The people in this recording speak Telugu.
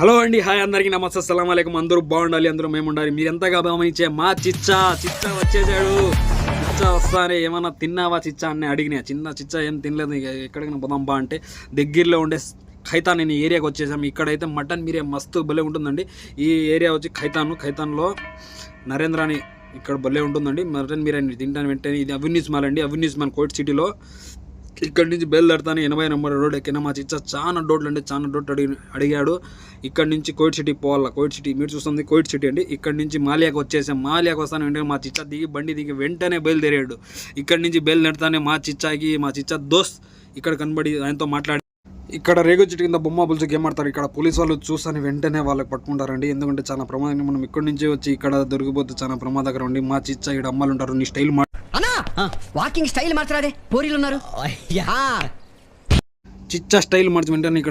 హలో అండి హాయ్ అందరికీ నమస్తే సలాం అలైకుం. అందరూ బాగుండాలి అందరూ మేము ఉండాలి. మీరు ఎంతగా గమనించే మా చిచ్చా చిచ్చా వచ్చేసాడు చిచ్చా వస్తానే ఏమన్నా తిన్నావా చిచ్చా అని అడిగినా. చిన్న చిచ్చా ఏం తినలేదు ఎక్కడికి ఎక్కడికైనా పోదాం బా అంటే దగ్గరలో ఉండే ఖైతాన్ నేను ఏరియాకి వచ్చేసాము ఇక్కడైతే మటన్ మీరే మస్తు భలే ఉంటుందండి. ఈ ఏరియా వచ్చి ఖైతాను ఖైతాన్లో నరేంద్ర అని ఇక్కడ భలే ఉంటుందండి. మటన్ బిర్యానీ తింటాను వెంటనే. ఇది అవినీస్ మాల్ అండి. అవినీస్ మాల్ కోట్ సిటీలో. ఇక్కడి నుంచి బయలుదేరుతాను ఎనభై నెంబర్ రోడ్ ఎక్కిన మా చిచ్చ చాలా డోట్లు అంటే చాలా డోట్లు అడిగి అడిగాడు. ఇక్కడ నుంచి కోయిట్ సిటీ పోవాలా? కోయిట్ సిటీ మీరు చూస్తుంది కోయిట్ సిటీ అండి. ఇక్కడ నుంచి మాలియాకి వచ్చేసాం. మాలియాకి వస్తాను వెంటనే మా చిచ్చ దిగి బండి దిగి వెంటనే బయలుదేరాడు. ఇక్కడి నుంచి బయలుదేరుతానే మా చిచ్చాకి మా చిచ్చ దోస్త్ ఇక్కడ కనబడి ఆయనతో మాట్లాడి ఇక్కడ రేగు చెట్టు కింద బొమ్మ పులుసు గేమ్ ఆడతారు ఇక్కడ పోలీస్ వాళ్ళు చూసాని వెంటనే వాళ్ళకి పట్టుకుంటారండి. ఎందుకంటే చాలా ప్రమాదం. మనం ఇక్కడి నుంచి వచ్చి ఇక్కడ దొరికిపోతే చాలా ప్రమాదకరం అండి. మా చిచ్చ ఇక్కడ అమ్మాలు ఉంటారు నీ స్టైల్ మా వాకింగ్ స్టైల్ మార్చరాదే పోరీలు ఉన్నారు చిచ్చ స్టైల్ మార్చి వెంటనే ఇక్కడ.